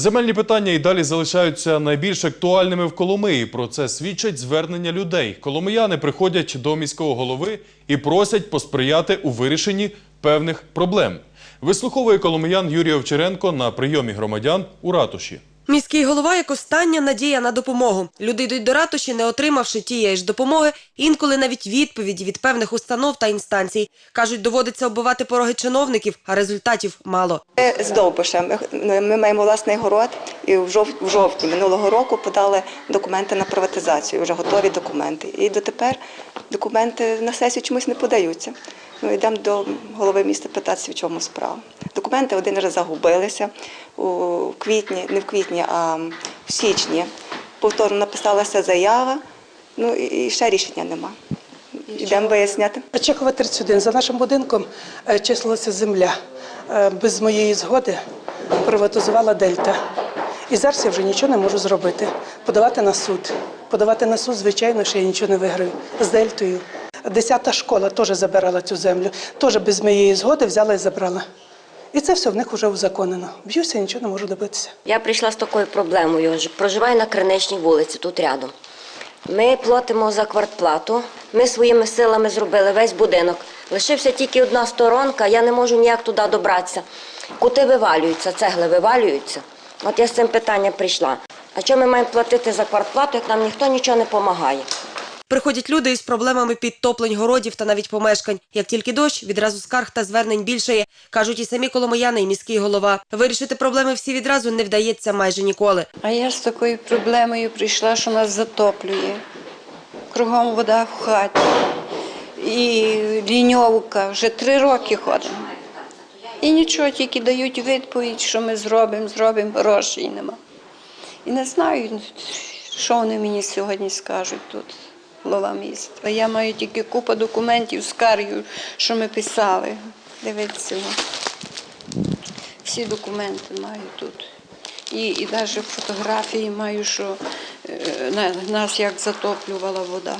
Земельні питання і далі залишаються найбільш актуальними в Коломиї. Про це свідчать звернення людей. Коломияни приходять до міського голови і просять посприяти у вирішенні певних проблем. Вислуховує коломиян Юрій Овчаренко на прийомі громадян у ратуші. Міський голова як остання надія на допомогу. Люди йдуть до ратуші, не отримавши тієї ж допомоги, інколи навіть відповіді від певних установ та інстанцій. Кажуть, доводиться оббивати пороги чиновників, а результатів мало. Ми з Довбиша. Ми, маємо власний город і в, жов, в жовтні минулого року подали документи на приватизацію, вже готові документи. І дотепер документи на сесію чомусь не подаються. Ми йдемо до голови міста питатися, в чому справа. Документи один раз загубилися у квітні, не в квітні, а в січні. Повторно написалася заява, ну і ще рішення нема. Йдемо виясняти. Чехова 31. За нашим будинком е, числилася земля. Е, Без моєї згоди приватизувала Дельта. І зараз я вже нічого не можу зробити. Подавати на суд. Подавати на суд, звичайно, що я нічого не виграю. З Дельтою. Десята школа теж забирала цю землю. Теж без моєї згоди взяла і забрала. І це все в них вже узаконено. Б'юся, нічого не можу добитися. Я прийшла з такою проблемою. Проживаю на Криничній вулиці, тут рядом. Ми платимо за квартплату. Ми своїми силами зробили весь будинок. Лишився тільки одна сторонка, я не можу ніяк туди добратися. Кути вивалюються, цегли вивалюються. От я з цим питанням прийшла. А чому ми маємо платити за квартплату, як нам ніхто нічого не допомагає? Приходять люди із проблемами підтоплень городів та навіть помешкань. Як тільки дощ, відразу скарг та звернень більшає, кажуть і самі коломияни, і міський голова. Вирішити проблеми всі відразу не вдається майже ніколи. А я з такою проблемою прийшла, що нас затоплює. Кругом вода в хаті. І ліньовка. Вже три роки ходимо. І нічого, тільки дають відповідь, що ми зробимо, зробимо, грошей нема. І не знаю, що вони мені сьогодні скажуть тут, голова міста. Я маю тільки купу документів з кар'ю, що ми писали. Дивіться. Всі документи маю тут. І, і навіть фотографії маю, що е, нас як затоплювала вода.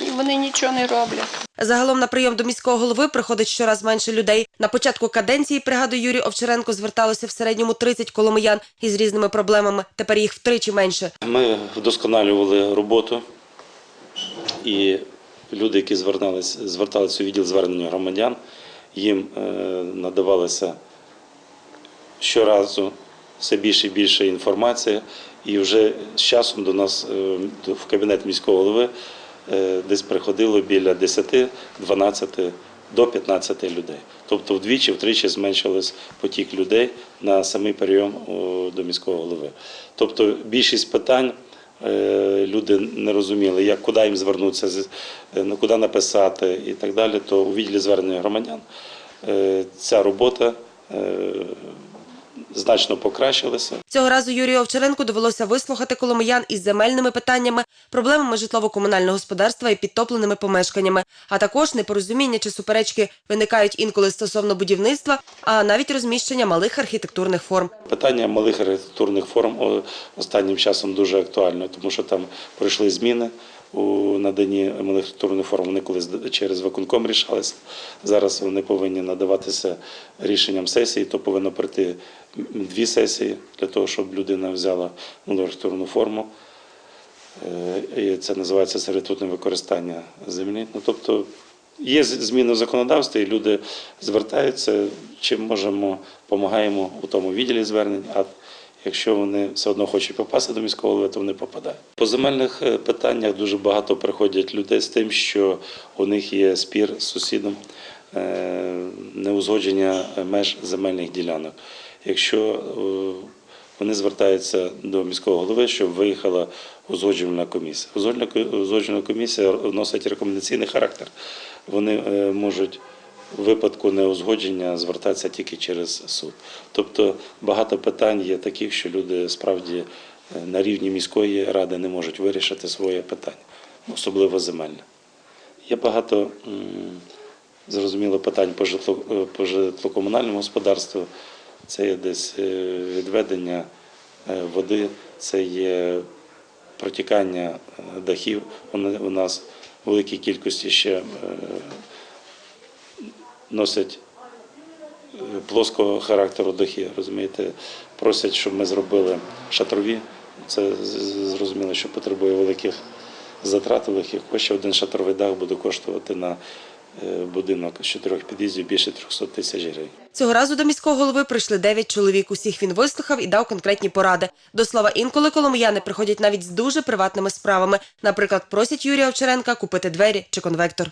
І вони нічого не роблять. Загалом на прийом до міського голови приходить щораз менше людей. На початку каденції, пригадує Юрій Овчаренко, зверталося в середньому 30 коломиян із різними проблемами. Тепер їх втричі менше. Ми вдосконалювали роботу, і люди, які зверталися, зверталися у відділ звернення громадян, їм е, надавалася щоразу все більше і більше інформація, і вже з часом до нас е, в кабінет міського голови десь приходило біля 10-12 до 15 людей. Тобто вдвічі, втричі зменшилось потік людей на самий прийом до міського голови. Тобто більшість питань е, люди не розуміли, як куди їм звернутися, е, куди написати і так далі. То у відділі звернення громадян е, ця робота е, значно покращилася. Цього разу Юрію Овчаренку довелося вислухати коломиян із земельними питаннями, проблемами житлово-комунального господарства і підтопленими помешканнями, а також непорозуміння чи суперечки виникають інколи стосовно будівництва, а навіть розміщення малих архітектурних форм. Питання малих архітектурних форм останнім часом дуже актуально, тому що там пройшли зміни у наданні малих архітектурних форм. Вони колись через виконком рішалися. Зараз вони повинні надаватися рішенням сесії, то повинно пройти дві сесії для того, щоб людина взяла архітектурну форму. Е, І це називається сервітутне використання землі. Ну, тобто є зміни в законодавстві, і люди звертаються, чим можемо, допомагаємо у тому відділі звернень. А якщо вони все одно хочуть попасти до міського голови, то вони попадають. По земельних е, питаннях дуже багато приходять людей з тим, що у них є спір з сусідом, неузгодження меж земельних ділянок. Якщо е, вони звертаються до міського голови, щоб виїхала узгоджувальна комісія. Узгоджувальна комісія носить рекомендаційний характер. Вони е, можуть в випадку неузгодження звертатися тільки через суд. Тобто багато питань є таких, що люди справді е, на рівні міської ради не можуть вирішити своє питання, особливо земельне. Є багато зрозуміло питань е, по житлокомунальному господарству. Це є десь е, відведення е, води, це є протікання дахів. У нас в великій кількості ще носять плоского характеру дахи. Розумієте, просять, щоб ми зробили шатрові. Це зрозуміло, що потребує великих затрат, великих коштів. Один шатровий дах буде коштувати на будинок з чотирьох під'їздів більше 300 тисяч гривень. Цього разу до міського голови прийшли дев'ять чоловік. Усіх він вислухав і дав конкретні поради. До слова, інколи коломияни приходять навіть з дуже приватними справами. Наприклад, просять Юрія Овчаренка купити двері чи конвектор.